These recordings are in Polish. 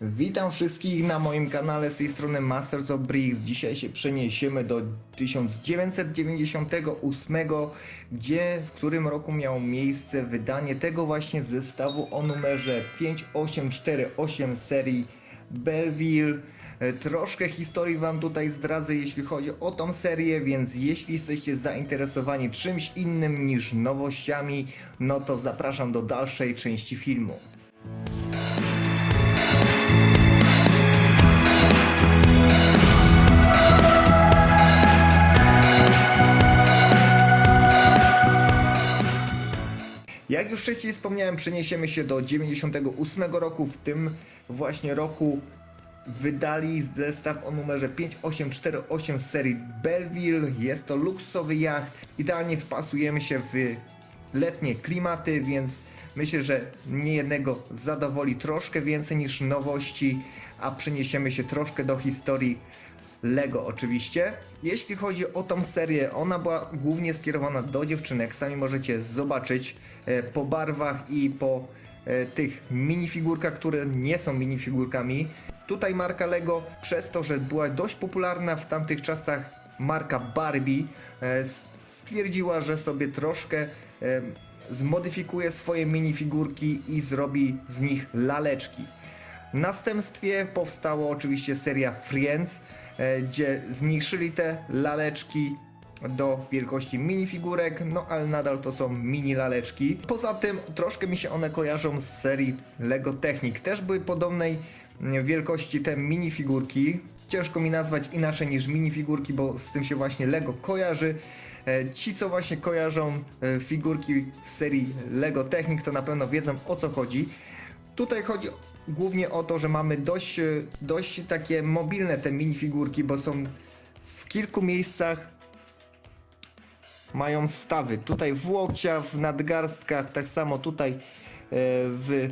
Witam wszystkich na moim kanale z tej strony Masters of Bricks. Dzisiaj się przeniesiemy do 1998, gdzie w którym roku miało miejsce wydanie tego właśnie zestawu o numerze 5848 serii Belleville. E, Troszkę historii Wam tutaj zdradzę, jeśli chodzi o tą serię, więc jeśli jesteście zainteresowani czymś innym niż nowościami, no to zapraszam do dalszej części filmu. Jak już wcześniej wspomniałem, przeniesiemy się do 98 roku. W tym właśnie roku wydali zestaw o numerze 5848 z serii Belleville. Jest to luksusowy jacht. Idealnie wpasujemy się w letnie klimaty, więc myślę, że niejednego zadowoli troszkę więcej niż nowości, a przeniesiemy się troszkę do historii Lego oczywiście. Jeśli chodzi o tą serię, ona była głównie skierowana do dziewczynek. Sami możecie zobaczyć po barwach i po e, tych minifigurkach, które nie są minifigurkami. Tutaj marka Lego, przez to, że była dość popularna w tamtych czasach, marka Barbie e, stwierdziła, że sobie troszkę e, zmodyfikuje swoje minifigurki i zrobi z nich laleczki. Następstwie powstała oczywiście seria Friends, e, gdzie zmniejszyli te laleczki do wielkości minifigurek, no ale nadal to są mini laleczki. Poza tym troszkę mi się one kojarzą z serii Lego Technic. Też były podobnej wielkości te minifigurki. Ciężko mi nazwać inaczej niż minifigurki, bo z tym się właśnie Lego kojarzy. E, Ci, co właśnie kojarzą e, figurki w serii Lego Technic, to na pewno wiedzą o co chodzi. Tutaj chodzi głównie o to, że mamy dość, e, dość takie mobilne te minifigurki, bo są w kilku miejscach mają stawy. Tutaj w łokciach, w nadgarstkach, tak samo tutaj e, w,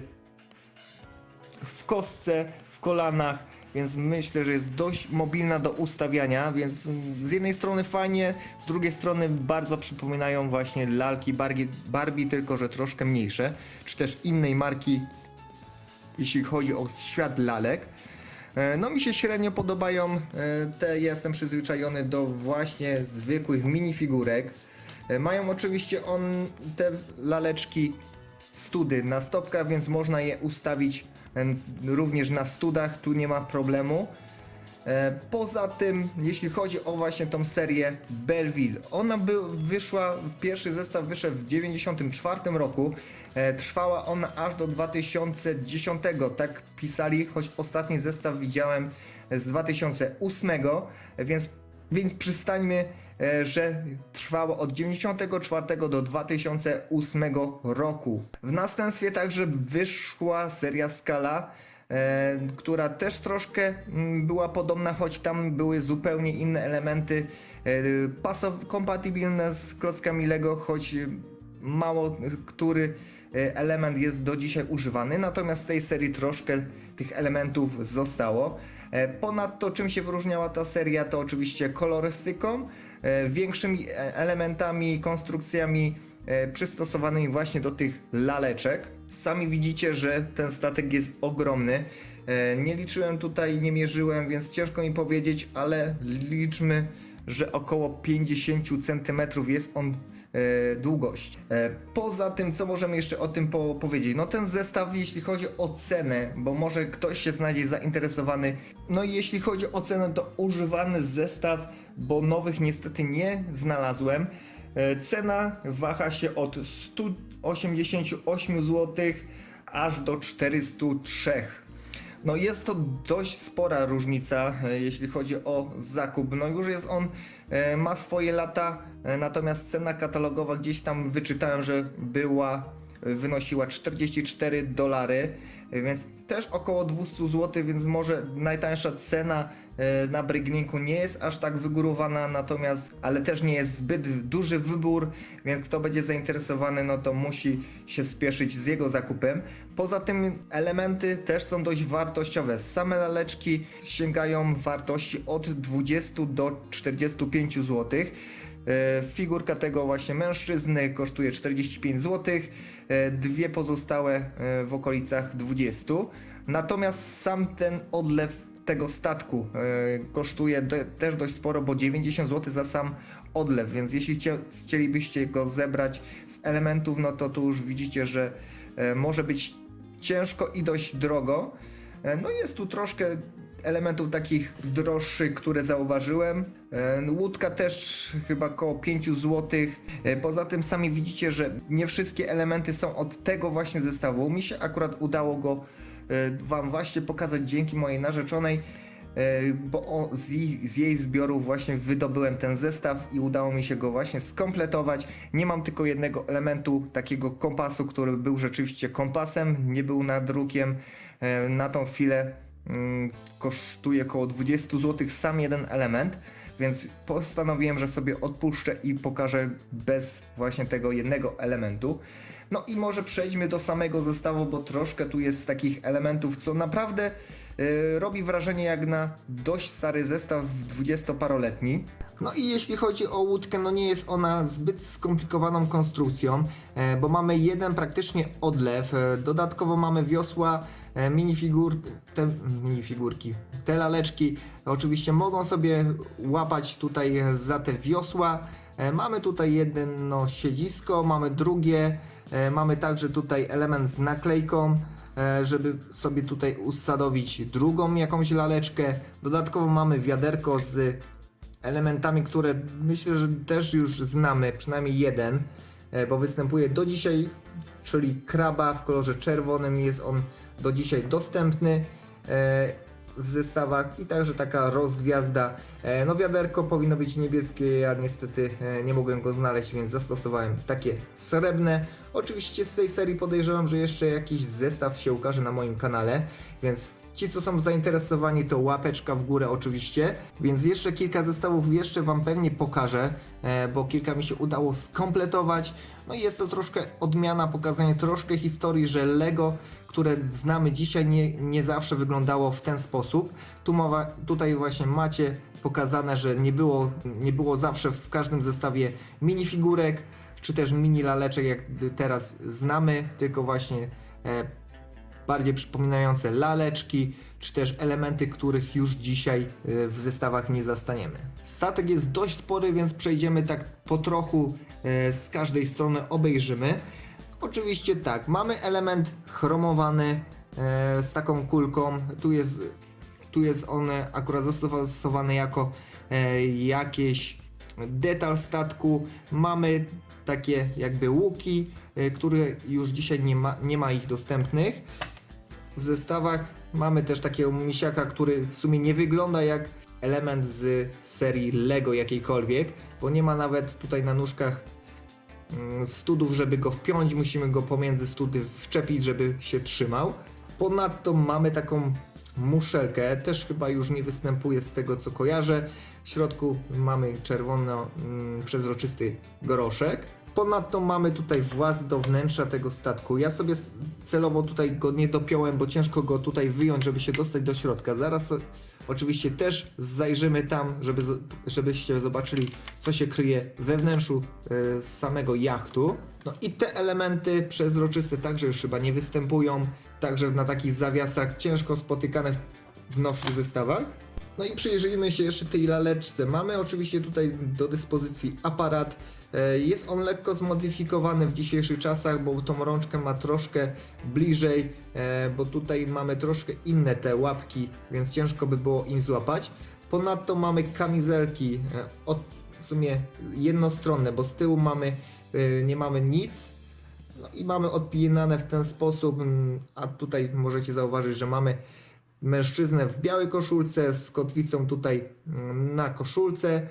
w kostce, w kolanach, więc myślę, że jest dość mobilna do ustawiania, więc z jednej strony fajnie, z drugiej strony bardzo przypominają właśnie lalki Barbie, Barbie tylko że troszkę mniejsze, czy też innej marki, jeśli chodzi o świat lalek. E, No mi się średnio podobają e, te, jestem przyzwyczajony do właśnie zwykłych minifigurek. E, Mają oczywiście on te laleczki study na stopkach, więc można je ustawić e, również na studach, tu nie ma problemu. E, Poza tym, jeśli chodzi o właśnie tą serię Belleville, ona by, wyszła, pierwszy zestaw wyszedł w 1994 roku, trwała ona aż do 2010, tak pisali, choć ostatni zestaw widziałem z 2008, więc, więc przystańmy, że trwało od 94 do 2008 roku. W następstwie także wyszła seria Skala, e, która też troszkę mm, była podobna, choć tam były zupełnie inne elementy e, kompatybilne z klockami Lego, choć e, mało e, który e, element jest do dzisiaj używany, natomiast z tej serii troszkę tych elementów zostało. E, Ponadto czym się wyróżniała ta seria to oczywiście kolorystyką, e, większymi e, elementami, konstrukcjami e, przystosowanymi właśnie do tych laleczek. Sami widzicie, że ten statek jest ogromny. E, Nie liczyłem tutaj, nie mierzyłem, więc ciężko mi powiedzieć, ale liczmy, że około 50 cm jest on e, długość. E, Poza tym, co możemy jeszcze o tym po powiedzieć? No ten zestaw, jeśli chodzi o cenę, bo może ktoś się znajdzie zainteresowany. No i jeśli chodzi o cenę, to używany zestaw, bo nowych niestety nie znalazłem. E, Cena waha się od 188 zł aż do 403. No jest to dość spora różnica, e, jeśli chodzi o zakup. No już jest on, e, ma swoje lata, natomiast cena katalogowa gdzieś tam wyczytałem, że była, wynosiła 44 dolary, więc też około 200 zł, więc może najtańsza cena na Bricklinku nie jest aż tak wygórowana, natomiast, ale też nie jest zbyt duży wybór, więc kto będzie zainteresowany, no to musi się spieszyć z jego zakupem. Poza tym elementy też są dość wartościowe. Same laleczki sięgają wartości od 20 do 45 zł. E, Figurka tego właśnie mężczyzny kosztuje 45 zł, e, dwie pozostałe e, w okolicach 20. Natomiast sam ten odlew tego statku e, kosztuje też dość sporo, bo 90 zł za sam odlew, więc jeśli chcie, chcielibyście go zebrać z elementów, no to tu już widzicie, że e, może być ciężko i dość drogo. E, no jest tu troszkę elementów takich droższych, które zauważyłem. E, Łódka też chyba około 5 zł. Poza tym sami widzicie, że nie wszystkie elementy są od tego właśnie zestawu. Mi się akurat udało go Wam właśnie pokazać dzięki mojej narzeczonej, e, bo z, jej, z jej zbiorów właśnie wydobyłem ten zestaw i udało mi się go właśnie skompletować. Nie mam tylko jednego elementu, takiego kompasu, który był rzeczywiście kompasem, nie był nadrukiem. E, Na tą chwilę mm, kosztuje około 20 zł sam jeden element, więc postanowiłem, że sobie odpuszczę i pokażę bez właśnie tego jednego elementu. No i może przejdźmy do samego zestawu, bo troszkę tu jest takich elementów, co naprawdę y, robi wrażenie jak na dość stary zestaw 20-paroletni. No i jeśli chodzi o łódkę, no nie jest ona zbyt skomplikowaną konstrukcją, e, bo mamy jeden praktycznie odlew, e, dodatkowo mamy wiosła, minifigur, te minifigurki, te laleczki oczywiście mogą sobie łapać tutaj e, za te wiosła. E, Mamy tutaj jedno siedzisko, mamy drugie, e, mamy także tutaj element z naklejką, e, żeby sobie tutaj usadowić drugą jakąś laleczkę. Dodatkowo mamy wiaderko z elementami, które myślę, że też już znamy, przynajmniej jeden, e, bo występuje do dzisiaj, czyli kraba w kolorze czerwonym, jest on do dzisiaj dostępny e, w zestawach i także taka rozgwiazda. E, No wiaderko powinno być niebieskie, ja niestety e, nie mogłem go znaleźć, więc zastosowałem takie srebrne. Oczywiście z tej serii podejrzewam, że jeszcze jakiś zestaw się ukaże na moim kanale, więc Ci, co są zainteresowani, to łapeczka w górę oczywiście. Więc jeszcze kilka zestawów jeszcze Wam pewnie pokażę, bo kilka mi się udało skompletować. No i jest to troszkę odmiana, pokazanie troszkę historii, że Lego, które znamy dzisiaj, nie, nie zawsze wyglądało w ten sposób. Tu mowa, tutaj właśnie macie pokazane, że nie było, nie było zawsze w każdym zestawie minifigurek, czy też mini laleczek, jak teraz znamy, tylko właśnie e, bardziej przypominające laleczki, czy też elementy, których już dzisiaj y, w zestawach nie zastaniemy. Statek jest dość spory, więc przejdziemy tak po trochu y, z każdej strony obejrzymy. Oczywiście tak, mamy element chromowany y, z taką kulką. Tu jest, tu jest on akurat zastosowany jako y, jakieś detal statku. Mamy takie jakby łuki, y, które już dzisiaj nie ma, nie ma ich dostępnych w zestawach. Mamy też takiego misiaka, który w sumie nie wygląda jak element z serii Lego jakiejkolwiek, bo nie ma nawet tutaj na nóżkach studów, żeby go wpiąć, musimy go pomiędzy study wszczepić, żeby się trzymał. Ponadto mamy taką muszelkę, też chyba już nie występuje z tego co kojarzę. W środku mamy czerwono mm, przezroczysty groszek. Ponadto mamy tutaj właz do wnętrza tego statku. Ja sobie celowo tutaj go nie dopiąłem, bo ciężko go tutaj wyjąć, żeby się dostać do środka. Zaraz oczywiście też zajrzymy tam, żeby, żebyście zobaczyli, co się kryje we wnętrzu e, samego jachtu. No i te elementy przezroczyste także już chyba nie występują, także na takich zawiasach ciężko spotykane w nowszych zestawach. No i przyjrzyjmy się jeszcze tej laleczce. Mamy oczywiście tutaj do dyspozycji aparat. E, Jest on lekko zmodyfikowany w dzisiejszych czasach, bo tą rączkę ma troszkę bliżej, e, bo tutaj mamy troszkę inne te łapki, więc ciężko by było im złapać. Ponadto mamy kamizelki, e, od, w sumie jednostronne, bo z tyłu mamy, nie mamy nic. No i mamy odpinane w ten sposób, a tutaj możecie zauważyć, że mamy mężczyznę w białej koszulce z kotwicą tutaj na koszulce.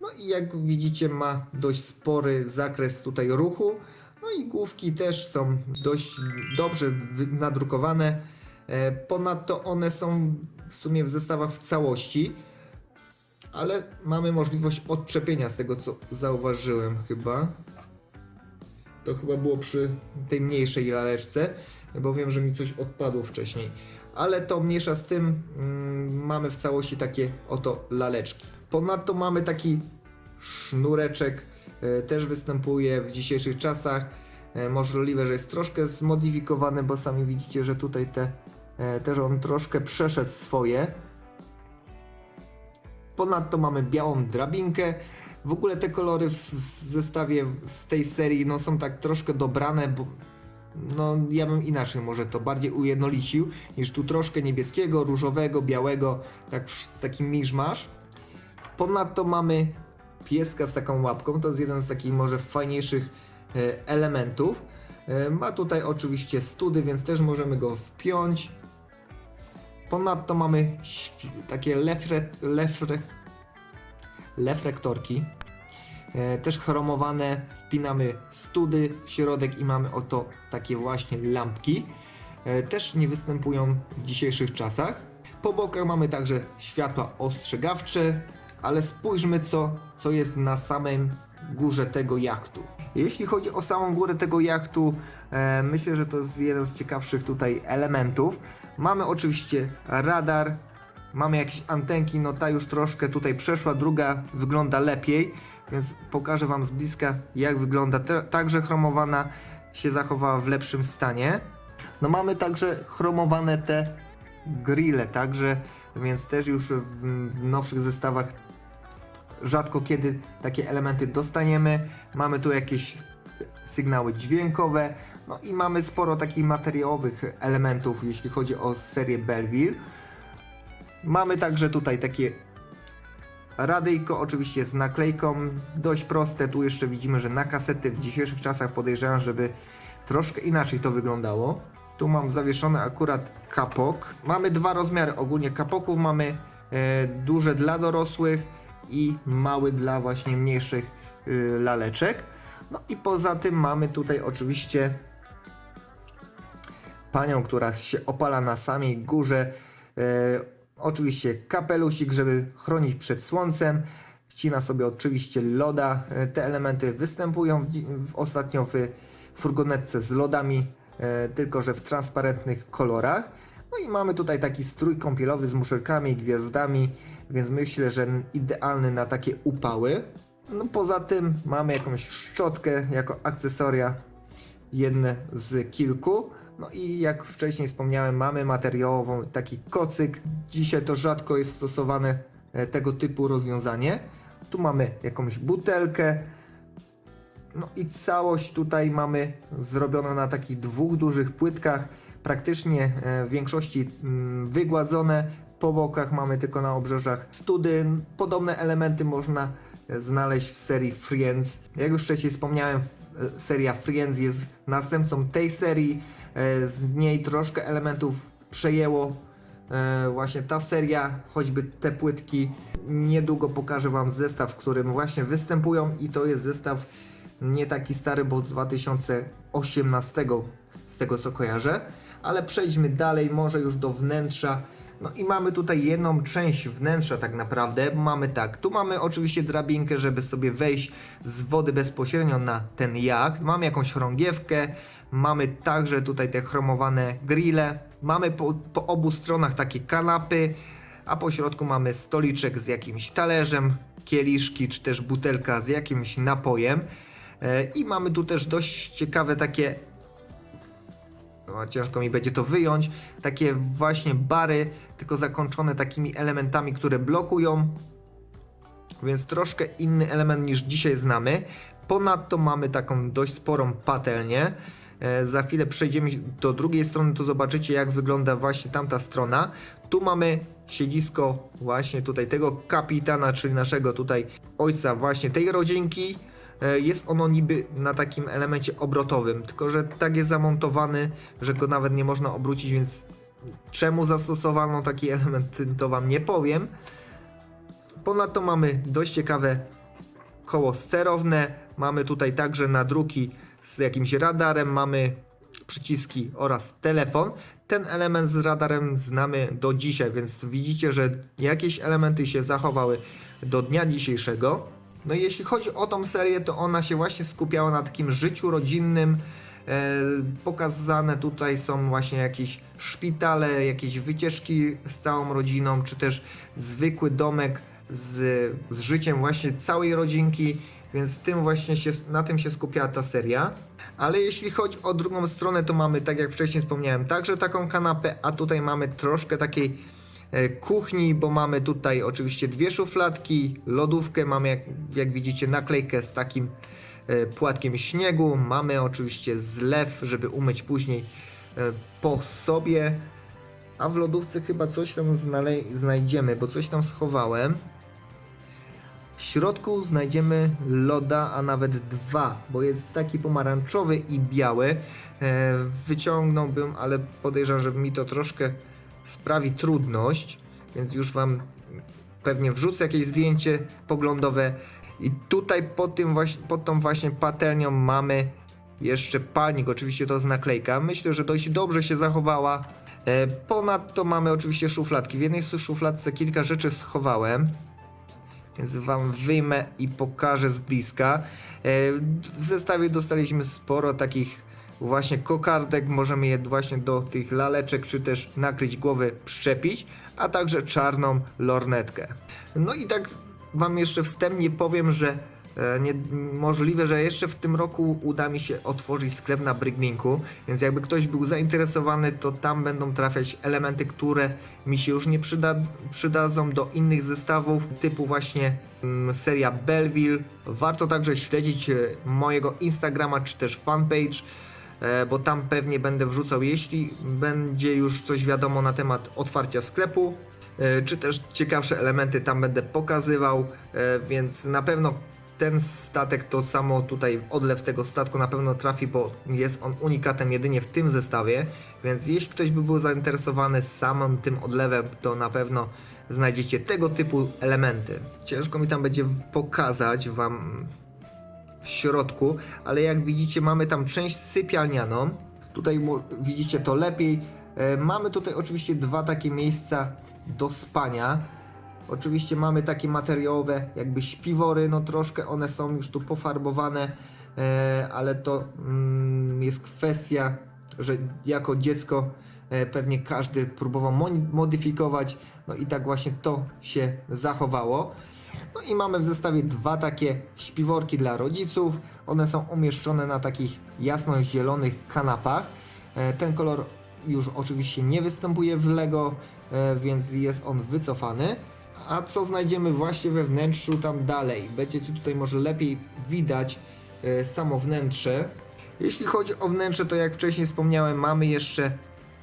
No i jak widzicie ma dość spory zakres tutaj ruchu. No i główki też są dość dobrze nadrukowane. E, Ponadto one są w sumie w zestawach w całości. Ale mamy możliwość odczepienia z tego co zauważyłem chyba. To chyba było przy tej mniejszej laleczce, bo wiem, że mi coś odpadło wcześniej. Ale to mniejsza z tym, mm, mamy w całości takie oto laleczki. Ponadto mamy taki sznureczek, e, też występuje w dzisiejszych czasach. E, możliwe, że jest troszkę zmodyfikowany, bo sami widzicie, że tutaj te E, też on troszkę przeszedł swoje. Ponadto mamy białą drabinkę. W ogóle te kolory w zestawie z tej serii no, są tak troszkę dobrane, bo no ja bym inaczej może to bardziej ujednolicił niż tu troszkę niebieskiego, różowego, białego, tak z takim miszmasz. Ponadto mamy pieska z taką łapką, to jest jeden z takich może fajniejszych e, elementów. E, Ma tutaj oczywiście study, więc też możemy go wpiąć. Ponadto mamy takie lefre, lefre, lefrektorki. E, Też chromowane, wpinamy study w środek i mamy oto takie właśnie lampki. Też nie występują w dzisiejszych czasach. Po bokach mamy także światła ostrzegawcze, ale spójrzmy co, co jest na samym górze tego jachtu. Jeśli chodzi o samą górę tego jachtu, e, myślę, że to jest jeden z ciekawszych tutaj elementów. Mamy oczywiście radar, mamy jakieś antenki, no ta już troszkę tutaj przeszła, druga wygląda lepiej, więc pokażę Wam z bliska jak wygląda. Te, także chromowana się zachowała w lepszym stanie. No mamy także chromowane te grille, także, więc też już w, w nowszych zestawach rzadko kiedy takie elementy dostaniemy. Mamy tu jakieś sygnały dźwiękowe, no i mamy sporo takich materiałowych elementów, jeśli chodzi o serię Belleville. Mamy także tutaj takie radyjko, oczywiście z naklejką, dość proste. Tu jeszcze widzimy, że na kasety w dzisiejszych czasach podejrzewam, żeby troszkę inaczej to wyglądało. Tu mam zawieszony akurat kapok. Mamy dwa rozmiary ogólnie kapoków. Mamy e, duże dla dorosłych i mały dla właśnie mniejszych y, laleczek. No i poza tym mamy tutaj oczywiście panią, która się opala na samej górze. E, oczywiście kapelusik, żeby chronić przed słońcem. Wcina sobie oczywiście loda. E, te elementy występują w, ostatnio w furgonetce z lodami, tylko że w transparentnych kolorach. No i mamy tutaj taki strój kąpielowy z muszelkami gwiazdami, więc myślę, że idealny na takie upały. No poza tym mamy jakąś szczotkę jako akcesoria jedne z kilku. No i jak wcześniej wspomniałem, mamy materiałową taki kocyk. Dzisiaj to rzadko jest stosowane e, tego typu rozwiązanie. Tu mamy jakąś butelkę. No i całość tutaj mamy zrobione na takich dwóch dużych płytkach, praktycznie e, w większości mm, wygładzone. Po bokach mamy tylko na obrzeżach study. Podobne elementy można znaleźć w serii Friends. Jak już wcześniej wspomniałem, seria Friends jest następcą tej serii. E, Z niej troszkę elementów przejęło e, właśnie ta seria, choćby te płytki. Niedługo pokażę Wam zestaw, w którym właśnie występują i to jest zestaw nie taki stary, bo z 2018 z tego co kojarzę. Ale przejdźmy dalej, może już do wnętrza. No i mamy tutaj jedną część wnętrza tak naprawdę. Mamy tak, tu mamy oczywiście drabinkę, żeby sobie wejść z wody bezpośrednio na ten jacht. Mamy jakąś chorągiewkę, mamy także tutaj te chromowane grille. Mamy po, po obu stronach takie kanapy, a po środku mamy stoliczek z jakimś talerzem, kieliszki czy też butelka z jakimś napojem. E, I mamy tu też dość ciekawe takie no, ciężko mi będzie to wyjąć. Takie właśnie bary, tylko zakończone takimi elementami, które blokują. Więc troszkę inny element niż dzisiaj znamy. Ponadto mamy taką dość sporą patelnię. E, za chwilę przejdziemy do drugiej strony, to zobaczycie jak wygląda właśnie tamta strona. Tu mamy siedzisko właśnie tutaj tego kapitana, czyli naszego tutaj ojca właśnie tej rodzinki. E, Jest ono niby na takim elemencie obrotowym, tylko że tak jest zamontowany, że go nawet nie można obrócić, więc czemu zastosowano taki element, to wam nie powiem. Ponadto mamy dość ciekawe koło sterowne, mamy tutaj także nadruki z jakimś radarem, mamy przyciski oraz telefon. Ten element z radarem znamy do dzisiaj, więc widzicie, że jakieś elementy się zachowały do dnia dzisiejszego. No i jeśli chodzi o tą serię, to ona się właśnie skupiała na takim życiu rodzinnym. E, pokazane tutaj są właśnie jakieś szpitale, jakieś wycieczki z całą rodziną, czy też zwykły domek z, z życiem właśnie całej rodzinki. więc tym właśnie się, na tym się skupiała ta seria. Ale jeśli chodzi o drugą stronę, to mamy, tak jak wcześniej wspomniałem, także taką kanapę, a tutaj mamy troszkę takiej kuchni, bo mamy tutaj oczywiście dwie szufladki, lodówkę, mamy jak, jak widzicie naklejkę z takim e, płatkiem śniegu, mamy oczywiście zlew, żeby umyć później e, po sobie, a w lodówce chyba coś tam znajdziemy, bo coś tam schowałem. W środku znajdziemy loda, a nawet dwa, bo jest taki pomarańczowy i biały. E, wyciągnąłbym, ale podejrzewam, że mi to troszkę sprawi trudność, więc już Wam pewnie wrzucę jakieś zdjęcie poglądowe. I tutaj pod, tym właśnie, pod tą właśnie patelnią mamy jeszcze palnik, oczywiście to jest naklejka. Myślę, że dość dobrze się zachowała. E, Ponadto mamy oczywiście szufladki. W jednej z szufladce kilka rzeczy schowałem. Więc wam wyjmę i pokażę z bliska. E, W zestawie dostaliśmy sporo takich właśnie kokardek. Możemy je właśnie do tych laleczek, czy też nakryć głowę, przyczepić, a także czarną lornetkę. No i tak wam jeszcze wstępnie powiem, że e, nie, możliwe, że jeszcze w tym roku uda mi się otworzyć sklep na Bricklinku, więc jakby ktoś był zainteresowany, to tam będą trafiać elementy, które mi się już nie przyda, przydadzą do innych zestawów, typu właśnie mm, seria Belleville. Warto także śledzić e, mojego Instagrama czy też fanpage, bo tam pewnie będę wrzucał, jeśli będzie już coś wiadomo na temat otwarcia sklepu, e, czy też ciekawsze elementy tam będę pokazywał, e, więc na pewno ten statek to samo tutaj odlew tego statku na pewno trafi, bo jest on unikatem jedynie w tym zestawie, więc jeśli ktoś by był zainteresowany samym tym odlewem, to na pewno znajdziecie tego typu elementy. Ciężko mi tam będzie pokazać wam w środku, ale jak widzicie mamy tam część sypialnianą. Tutaj widzicie to lepiej. E, mamy tutaj oczywiście dwa takie miejsca do spania. Oczywiście mamy takie materiałowe jakby śpiwory, no troszkę one są już tu pofarbowane, e, ale to mm, jest kwestia, że jako dziecko e, pewnie każdy próbował modyfikować, no i tak właśnie to się zachowało. No i mamy w zestawie dwa takie śpiworki dla rodziców. One są umieszczone na takich jasno-zielonych kanapach. E, Ten kolor już oczywiście nie występuje w Lego, e, więc jest on wycofany. A co znajdziemy właśnie we wnętrzu tam dalej? Będziecie tutaj może lepiej widać e, samo wnętrze. Jeśli chodzi o wnętrze, to jak wcześniej wspomniałem, mamy jeszcze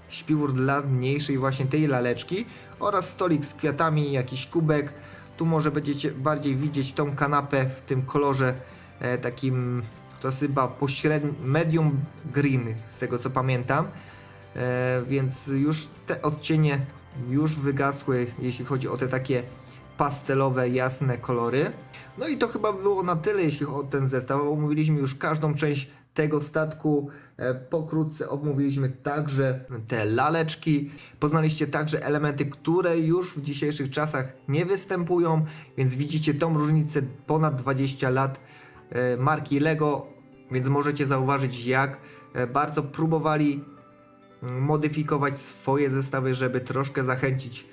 śpiwór dla mniejszej właśnie tej laleczki oraz stolik z kwiatami, jakiś kubek. Tu może będziecie bardziej widzieć tą kanapę w tym kolorze e, takim, to jest chyba pośrednim, medium green, z tego co pamiętam. E, więc już te odcienie już wygasły, jeśli chodzi o te takie pastelowe, jasne kolory. No i to chyba było na tyle, jeśli chodzi o ten zestaw. Omówiliśmy już każdą część tego statku. E, Pokrótce omówiliśmy także te laleczki. Poznaliście także elementy, które już w dzisiejszych czasach nie występują, więc widzicie tą różnicę ponad 20 lat e, marki Lego, więc możecie zauważyć jak e, bardzo próbowali mm, modyfikować swoje zestawy, żeby troszkę zachęcić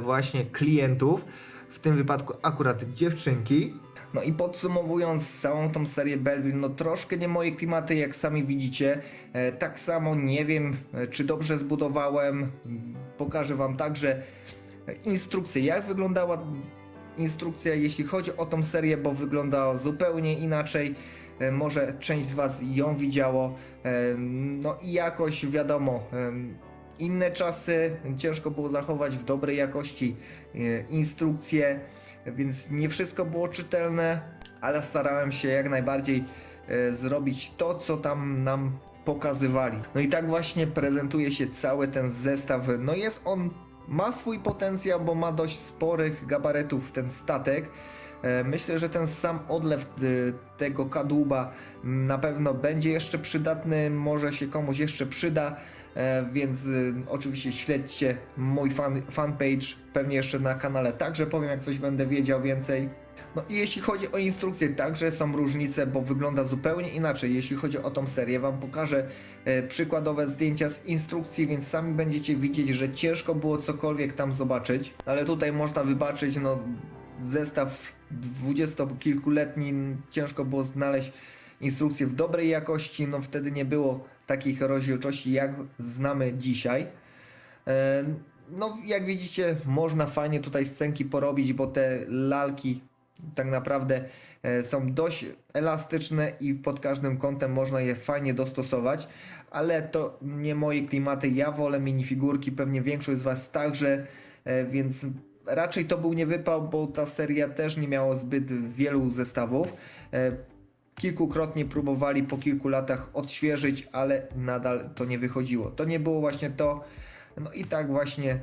właśnie klientów, w tym wypadku akurat dziewczynki. No i podsumowując całą tą serię Belleville, no troszkę nie moje klimaty, jak sami widzicie. E, tak samo nie wiem, e, czy dobrze zbudowałem. Pokażę Wam także instrukcję, jak wyglądała instrukcja, jeśli chodzi o tą serię, bo wyglądała zupełnie inaczej. E, Może część z Was ją widziało. No i jakoś wiadomo, inne czasy, ciężko było zachować w dobrej jakości e, instrukcje, więc nie wszystko było czytelne, ale starałem się jak najbardziej e, zrobić to, co tam nam pokazywali. No i tak właśnie prezentuje się cały ten zestaw. No jest on, ma swój potencjał, bo ma dość sporych gabarytów ten statek. E, Myślę, że ten sam odlew y, tego kadłuba na pewno będzie jeszcze przydatny, może się komuś jeszcze przyda, e, więc y, oczywiście śledźcie mój fan, fanpage, pewnie jeszcze na kanale także powiem, jak coś będę wiedział więcej. No i jeśli chodzi o instrukcje, także są różnice, bo wygląda zupełnie inaczej. Jeśli chodzi o tą serię, Wam pokażę e, przykładowe zdjęcia z instrukcji, więc sami będziecie widzieć, że ciężko było cokolwiek tam zobaczyć. Ale tutaj można wybaczyć, no zestaw dwudziestokilkuletni, ciężko było znaleźć instrukcje w dobrej jakości, no wtedy nie było takich rozdzielczości jak znamy dzisiaj. E, No, jak widzicie, można fajnie tutaj scenki porobić, bo te lalki tak naprawdę e, są dość elastyczne i pod każdym kątem można je fajnie dostosować, ale to nie moje klimaty. Ja wolę minifigurki, pewnie większość z Was także, e, więc raczej to był nie wypał, bo ta seria też nie miała zbyt wielu zestawów. E, Kilkukrotnie próbowali po kilku latach odświeżyć, ale nadal to nie wychodziło. To nie było właśnie to. No i tak właśnie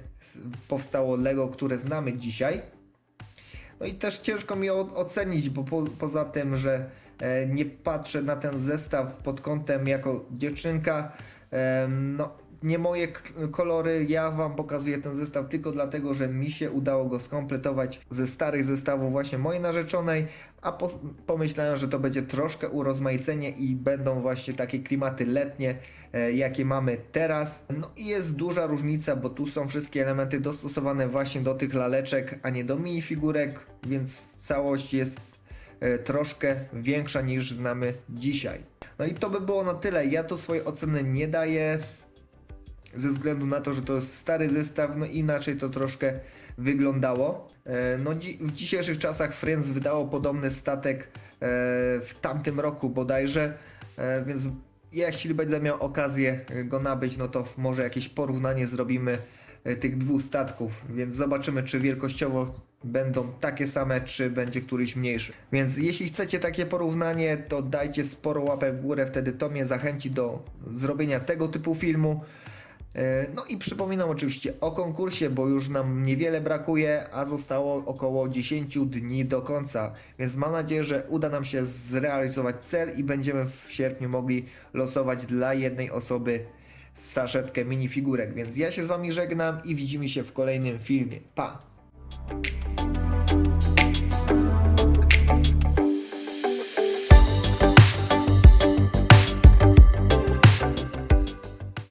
powstało Lego, które znamy dzisiaj. No i też ciężko mi ocenić, bo po, poza tym, że e, nie patrzę na ten zestaw pod kątem jako dziewczynka, e, no nie moje kolory, ja wam pokazuję ten zestaw tylko dlatego, że mi się udało go skompletować ze starych zestawów właśnie mojej narzeczonej, a po, pomyślałem, że to będzie troszkę urozmaicenie i będą właśnie takie klimaty letnie, e, jakie mamy teraz. No i jest duża różnica, bo tu są wszystkie elementy dostosowane właśnie do tych laleczek, a nie do minifigurek, więc całość jest e, troszkę większa niż znamy dzisiaj. No i to by było na tyle. Ja tu swojej oceny nie daję ze względu na to, że to jest stary zestaw, no inaczej to troszkę wyglądało. E, No dzi- w dzisiejszych czasach Friends wydało podobny statek e, w tamtym roku bodajże, e, więc jeśli będę miał okazję go nabyć, no to może jakieś porównanie zrobimy tych dwóch statków, więc zobaczymy czy wielkościowo będą takie same, czy będzie któryś mniejszy. Więc jeśli chcecie takie porównanie, to dajcie sporo łapek w górę, wtedy to mnie zachęci do zrobienia tego typu filmu. E, No i przypominam oczywiście o konkursie, bo już nam niewiele brakuje, a zostało około 10 dni do końca. Więc mam nadzieję, że uda nam się zrealizować cel i będziemy w sierpniu mogli losować dla jednej osoby saszetkę minifigurek. Więc ja się z Wami żegnam i widzimy się w kolejnym filmie. Pa!